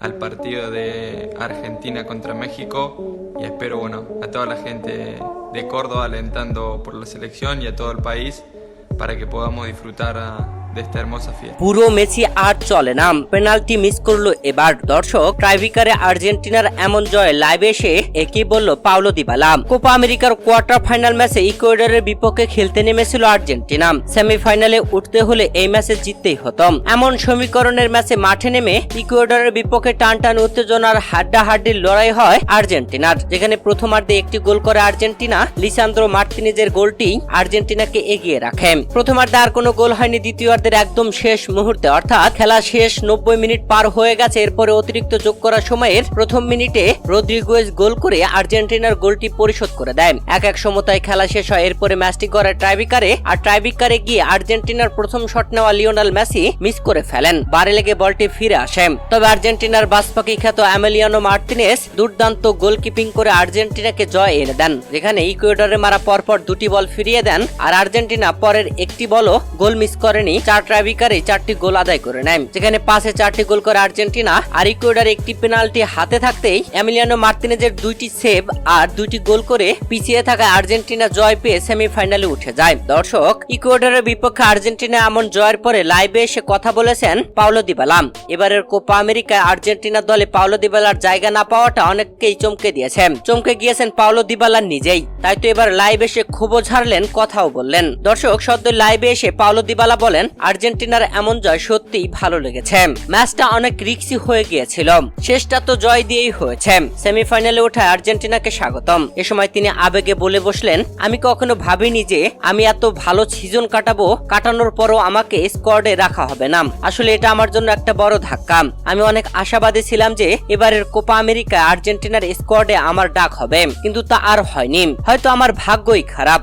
al partido de Argentina contra México. Y espero bueno a toda la gente de Córdoba alentando por la selección y a todo el país para que podamos disfrutar de esta hermosa fiesta. পুরো Messi আর চলে না, penalty miss করল এবার দর্শক। ট্রাইভিকারে আর্জেন্টিনার এমন জয় লাইভে এসে একই বলল Paulo Dybala. Copa America quarter final ম্যাচে ইকুয়েডরের বিপক্ষে খেলতে নেমেছিল আর্জেন্টিনা। সেমিফাইনালে উঠতে হলে এই ম্যাচে জিততেই হতো। এমন সমীকরণের ম্যাচে মাঠে নেমে ইকুয়েডরের বিপক্ষে টান টান উত্তেজনার হাড্ডাহাড্ডির লড়াই হয় আর্জেন্টিনার, যেখানে প্রথমার্ধে একটি গোল করে আর্জেন্টিনা, লিসান্দ্রো মার্তিনিজের গোলটি আর্জেন্টিনাকে এগিয়ে রাখে। প্রথমার্ধে আর কোনো গোল হয়নি দ্বিতীয়ার্ধের একদম শেষ মুহূর্তে, অর্থাৎ খেলা শেষ নব্বই মিনিট পার হয়ে গেছে। এরপরে অতিরিক্ত যোগ করা সময়ের প্রথম মিনিটে রদ্রিগুয়েজ গোল করে আর্জেন্টিনার গোলটি পরিশোধ করে দেয় এক এক সমতায় খেলা শেষ হয়। এরপরে ম্যাচটি গড়ে ট্রাইবিকারে। আর ট্রাইবিকারে গিয়ে আর্জেন্টিনার প্রথম শট নেওয়া লিওনাল মেসি মিস করে ফেলেন। বারে লেগে বলটি ফিরে আসে। তবে আর্জেন্টিনার বাসপাকি খ্যাত অ্যামেলিয়ানো মার্টিনেস দুর্দান্ত গোলকিপিং করে আর্জেন্টিনাকে জয় এনে দেন, যেখানে ইকুয়েডরে মারা পরপর দুটি বল ফিরিয়ে দেন। আর আর্জেন্টিনা পরের একটি বলও গোল মিস করেনি। চার ট্রাইবিকারে চারটি গোল আদায় করে নেয়। যেখানে পাশে চারটি গোল করে আর্জেন্টিনা, আর ইকুয়েডর একটি পেনাল্টি হাতে থাকতেই এমিলিয়ানো মার্তিনেজের দুইটি সেভ আর দুইটি গোল করে পিছিয়ে থাকা আর্জেন্টিনা জয় পেয়ে সেমিফাইনালে উঠে যায়। দর্শক, ইকুয়েডারের বিপক্ষে আর্জেন্টিনা এমন জয়ের পরে লাইভে এসে কথা বলেছেন পাওলো দিবালাম এবারের কোপা আমেরিকায় আর্জেন্টিনা দলে পাওলো দিবালার জায়গা না পাওয়াটা অনেককেই চমকে দিয়েছে। চমকে গিয়েছেন পাওলো দিবালার নিজেই। তাই তো এবার লাইভ এসে ক্ষোভ ঝাড়লেন, কথাও বললেন। দর্শক, সদ্য লাইভে এসে পাওলো দিবালা বলেন আর্জেন্টিনার এমন জয় সত্যিই ভালো লেগেছে। ম্যাচটা অনেক রিক্সি হয়ে গিয়েছিল। শেষটা তো জয় দিয়েই হয়েছে। সেমিফাইনালে ওঠা আর্জেন্টিনাকে স্বাগতম। এ সময় তিনি আবেগে বলে বসলেন, আমি কখনো ভাবিনি যে আমি এত ভালো সিজন কাটাবো, কাটানোর পরও আমাকে স্কোয়াডে রাখা হবে না। আসলে এটা আমার জন্য একটা বড় ধাক্কা। আমি অনেক আশাবাদী ছিলাম যে এবারের কোপা আমেরিকা আর্জেন্টিনার স্কোয়াডে আমার ডাক হবে, কিন্তু তা আর হয়নি। হয়তো আমার ভাগ্যই খারাপ।